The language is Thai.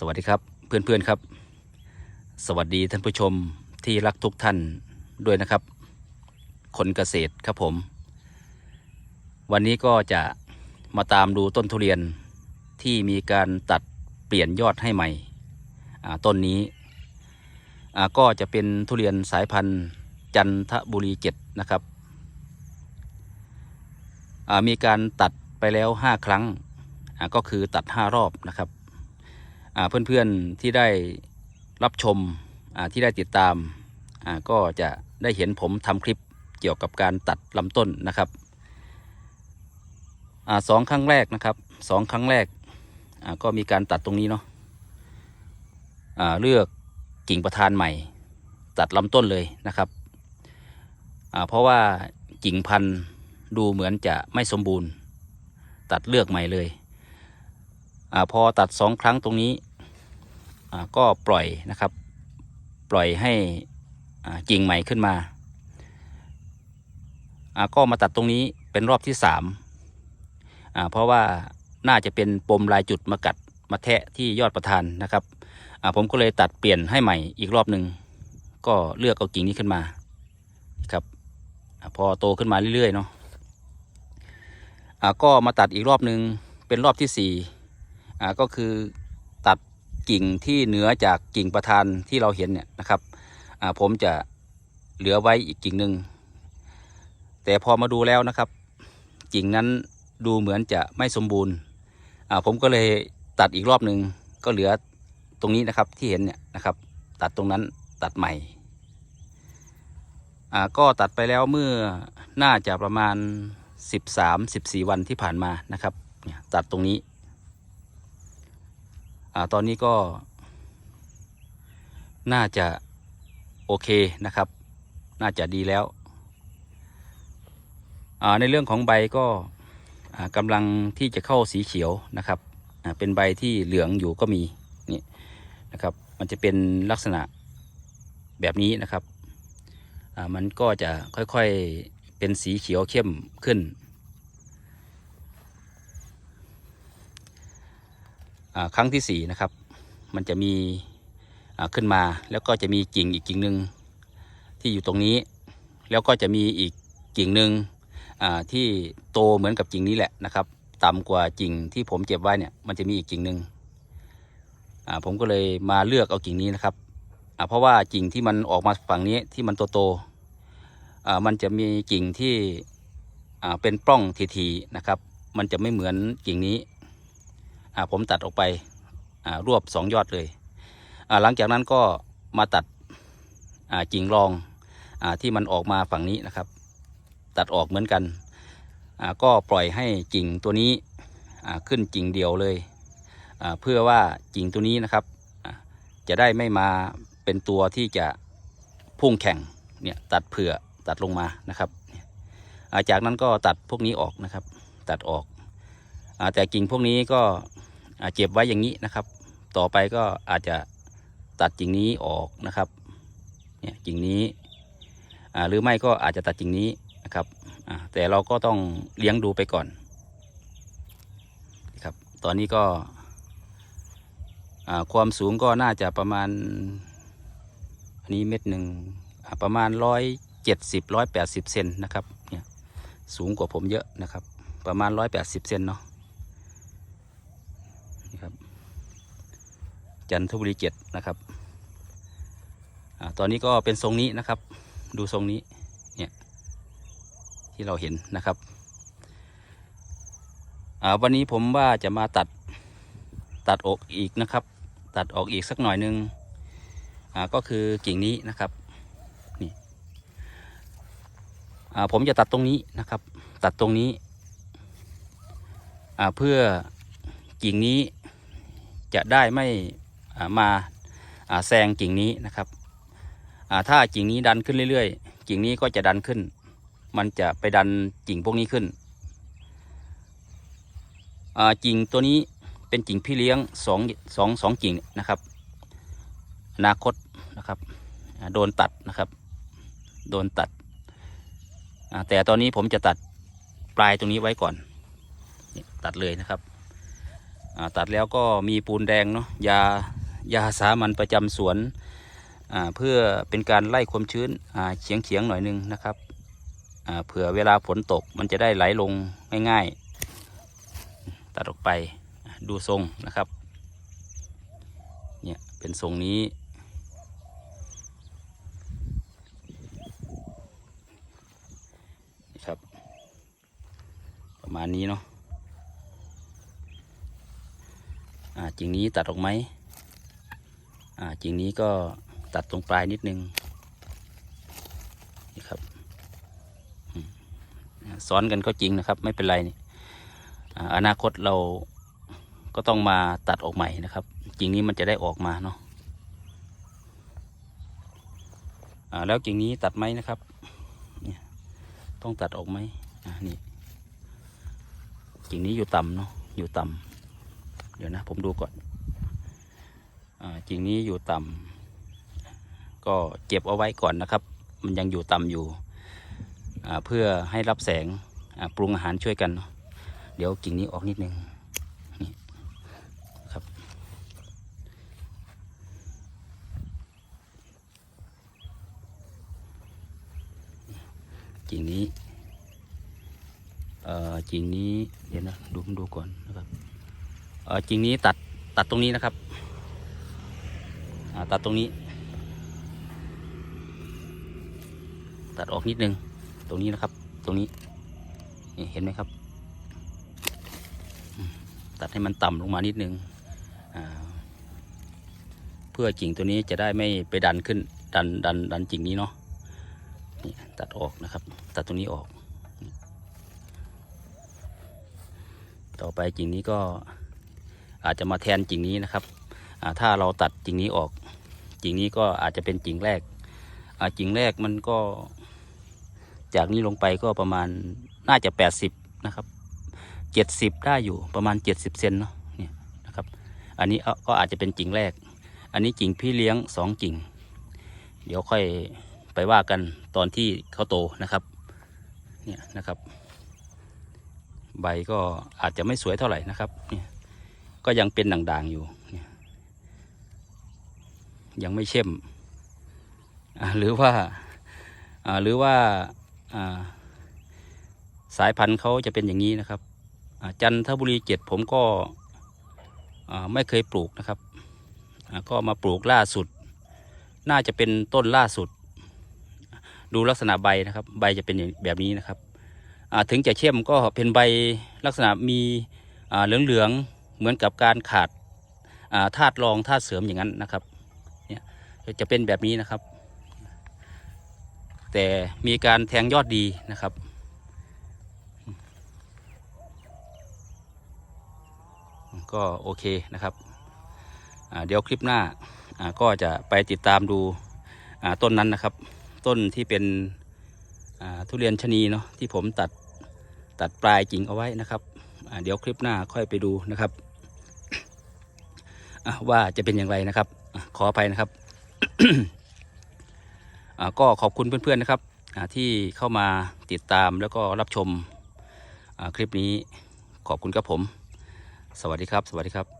สวัสดีครับเพื่อนๆครับ สวัสดีท่านผู้ชมที่รักทุกท่านด้วยนะครับ คนเกษตรครับผม วันนี้ก็จะมาตามดูต้นทุเรียนที่มีการตัดเปลี่ยนยอดให้ใหม่ต้นนี้ก็จะเป็นทุเรียนสายพันธุ์จันทบุรีเจ็ดนะครับมีการตัดไปแล้ว 5 ครั้งก็คือตัด 5 รอบนะครับ เพื่อนๆที่ได้รับชมที่ได้ติดตาม ก็จะได้เห็นผมทำคลิปเกี่ยวกับการตัดลำต้นนะครับอสองครั้งแรกนะครับสองครั้งแรกก็มีการตัดตรงนี้เนาะเลือกกิ่งประธานใหม่ ตัดลำต้นเลยนะครับเพราะว่ากิ่งพันธุ์ดูเหมือนจะไม่สมบูรณ์ ตัดเลือกใหม่เลยอพอตัดสองครั้งตรงนี้ ก็ปล่อยนะครับ ปล่อยให้กิ่งใหม่ขึ้นมา ก็มาตัดตรงนี้เป็นรอบที่สามเพราะว่าน่าจะเป็นปมลายจุดมากัดมาแทะที่ยอดประธานนะครับผมก็เลยตัดเปลี่ยนให้ใหม่อีกรอบหนึ่งก็เลือกเอากิ่งนี้ขึ้นมาครับพอโตขึ้นมาเรื่อยๆเนาะก็มาตัดอีกรอบหนึ่งเป็นรอบที่สี่ก็คือ กิ่งที่เหนือจากกิ่งประธานที่เราเห็นเนี่ยนะครับผมจะเหลือไว้อีกกิ่งหนึ่งแต่พอมาดูแล้วนะครับ กิ่งนั้นดูเหมือนจะไม่สมบูรณ์ผมก็เลยตัดอีกรอบหนึ่งก็เหลือตรงนี้นะครับที่เห็นเนี่ยนะครับ ตัดตรงนั้นตัดใหม่ก็ตัดไปแล้วเมื่อน่าจะประมาณ 13-14 วันที่ผ่านมานะครับ ตัดตรงนี้ ตอนนี้ก็ น่าจะโอเคนะครับ น่าจะดีแล้ว ในเรื่องของใบก็กำลังที่จะเข้าสีเขียวนะครับเป็นใบที่เหลืองอยู่ก็มีนี่นะครับ มันจะเป็นลักษณะแบบนี้นะครับ มันก็จะค่อยๆเป็นสีเขียวเข้มขึ้น อ่า ครั้งที่สี่นะครับ มันจะมีขึ้นมาแล้วก็จะมีกิ่งอีกกิ่งหนึ่งที่อยู่ตรงนี้ แล้วก็จะมีอีกกิ่งหนึ่งที่โตเหมือนกับกิ่งนี้แหละนะครับ ต่ำกว่ากิ่งที่ผมเก็บไว้เนี่ยมันจะมีอีกกิ่งหนึ่งผมก็เลยมาเลือกเอากิ่งนี้นะครับเพราะว่ากิ่งที่มันออกมาฝั่งนี้ที่มันโตๆอ่ามันจะมีกิ่งที่เป็นปล้องทีๆนะครับ มันจะไม่เหมือนกิ่งนี้ ผมตัดออกไปอ่ารวบสองยอดเลยอ่าหลังจากนั้นก็มาตัดอ่ากิ่งรองอาที่มันออกมาฝั่งนี้นะครับ ตัดออกเหมือนกันอ่าก็ปล่อยให้กิ่งตัวนี้อ่าขึ้นกิ่งเดียวเลยอ่าเพื่อว่ากิ่งตัวนี้นะครับอ่าจะได้ไม่มาเป็นตัวที่จะพุ่งแข่งเนี่ยตัดเผื่อตัดลงมานะครับอ่าจากนั้นก็ตัดพวกนี้ออกนะครับ ตัดออกอ่าแต่กิ่งพวกนี้ก็ เจ็บไว้อย่างนี้นะครับ ต่อไปก็อาจจะตัดกิ่งนี้ออกนะครับเนี่ยกิ่งนี้หรือไม่ก็อาจจะตัดกิ่งนี้นะครับแต่เราก็ต้องเลี้ยงดูไปก่อนครับตอนนี้ก็ความสูงก็น่าจะประมาณ อันนี้เม็ดหนึ่งประมาณร้อยเจ็ดสิบร้อยแปดสิบเซนนะครับเนี่ยสูงกว่าผมเยอะนะครับ ประมาณร้อยแปดสิบเซนเนาะ นี่ครับ จันทบุรีเจ็ดนะครับอตอนนี้ก็เป็นทรงนี้นะครับ ดูทรงนี้เนี่ยที่เราเห็นนะครับวันนี้ผมว่าจะมาตัดตัดออกอีกนะครับ ตัดออกอีกสักหน่อยหนึงอ่าก็คือกิ่งนี้นะครับนี่ผมจะตัดตรงนี้นะครับ ตัดตรงนี้เพื่อกิ่งนี้จะได้ไม่ มาอ่าแซงกิ่งนี้นะครับถ้ากิ่งนี้ดันขึ้นเรื่อยๆ กิ่งนี้ก็จะดันขึ้น มันจะไปดันกิ่งพวกนี้ขึ้นกิ่งตัวนี้เป็นกิ่งพี่เลี้ยงสองสองสองกิ่งนะครับอนาคตนะครับโดนตัดนะครับโดนตัด แต่ตอนนี้ผมจะตัดปลายตรงนี้ไว้ก่อน ตัดเลยนะครับ ตัดแล้วก็มีปูนแดงเนาะยา ยาสามัญประจำสวนเพื่อเป็นการไล่ความชื้นเฉียงเฉียงๆหน่อยนึงนะครับเผื่อเวลาฝนตกมันจะได้ไหลลงง่ายๆตัดออกไปดูทรงนะครับเนี่ยเป็นทรงนี้นครับ ประมาณนี้เนาะอ่าจริงนี้ตัดออกไหม อ่าจริงนี้ก็ตัดตรงปลายนิดนึงนี่ครับซ้อนกันก็จริงนะครับ ไม่เป็นไรนี่อนาคตเราก็ต้องมาตัดออกใหม่นะครับ จริงนี้มันจะได้ออกมาเนาะแล้วจริงนี้ตัดไหมนะครับเนี่ยต้องตัดออกไหมนี่จริงนี้อยู่ต่ำเนาะอยู่ต่ำเดี๋ยวนะผมดูก่อน อาจริงนี้อยู่ต่ำก็เก็บเอาไว้ก่อนนะครับ มันยังอยู่ต่ำอยู่อ่เพื่อให้รับแสงปรุงอาหารช่วยกัน เดี๋ยวกิ่งนี้ออกนิดนึงนี่ครับ กิ่งนี้อ่อกิ่งนี้เดี๋ยวนะดูดูก่อนนะครับเออจริงนี้ตัดตัดตรงนี้นะครับ ตัดตรงนี้ ตัดออกนิดนึง ตรงนี้นะครับ ตรงนี้นี่เห็นไหมครับ ตัดให้มันต่ำลงมานิดนึงอ่าเพื่อกิ่งตัวนี้จะได้ไม่ไปดันขึ้น ดันดันดันกิ่งนี้เนาะนี่ตัดออกนะครับ ตัดตรงนี้ออก ต่อไปกิ่งนี้ก็อาจจะมาแทนกิ่งนี้นะครับถ้าเราตัดกิ่งนี้ออก กิ่งนี้ก็อาจจะเป็นกิ่งแรกอ่ากิ่งแรกมันก็ จากนี้ลงไปก็ประมาณน่าจะแปดสิบนะครับเจ็ดสิบได้อยู่ประมาณเจ็ดสิบเซนเนาะเนี่ยนะครับ อันนี้ก็อาจจะเป็นกิ่งแรก อันนี้กิ่งพี่เลี้ยงสองกิ่ง เดี๋ยวค่อยไปว่ากันตอนที่เขาโตนะครับเนี่ยนะครับ ใบก็อาจจะไม่สวยเท่าไหร่นะครับเนี่ยก็ยังเป็นด่างๆอยู่ ยังไม่เข้มอ่าหรือว่าหรือว่าสายพันธุ์เขาจะเป็นอย่างนี้นะครับจันทบุรีเจ็ดผมก็ไม่เคยปลูกนะครับ ก็มาปลูกล่าสุด น่าจะเป็นต้นล่าสุด ดูลักษณะใบนะครับ ใบจะเป็นแบบนี้นะครับถึงจะเข้มก็เป็นใบลักษณะมีอ่าเหลืองๆเหมือนกับการขาดธาตุรองธาตุเสริมอย่างนั้นนะครับ จะเป็นแบบนี้นะครับ แต่มีการแทงยอดดีนะครับ ก็โอเคนะครับ เดี๋ยวคลิปหน้าก็จะไปติดตามดูต้นนั้นนะครับ ต้นที่เป็นทุเรียนชะนีเนาะที่ผมตัดตัดปลายกิ่งเอาไว้นะครับ เดี๋ยวคลิปหน้าค่อยไปดูนะครับว่าจะเป็นอย่างไรนะครับ ขออภัยนะครับ ก็ขอบคุณเพื่อนๆนะครับที่เข้ามาติดตามแล้วก็รับชมคลิปนี้ขอบคุณครับผม สวัสดีครับ สวัสดีครับ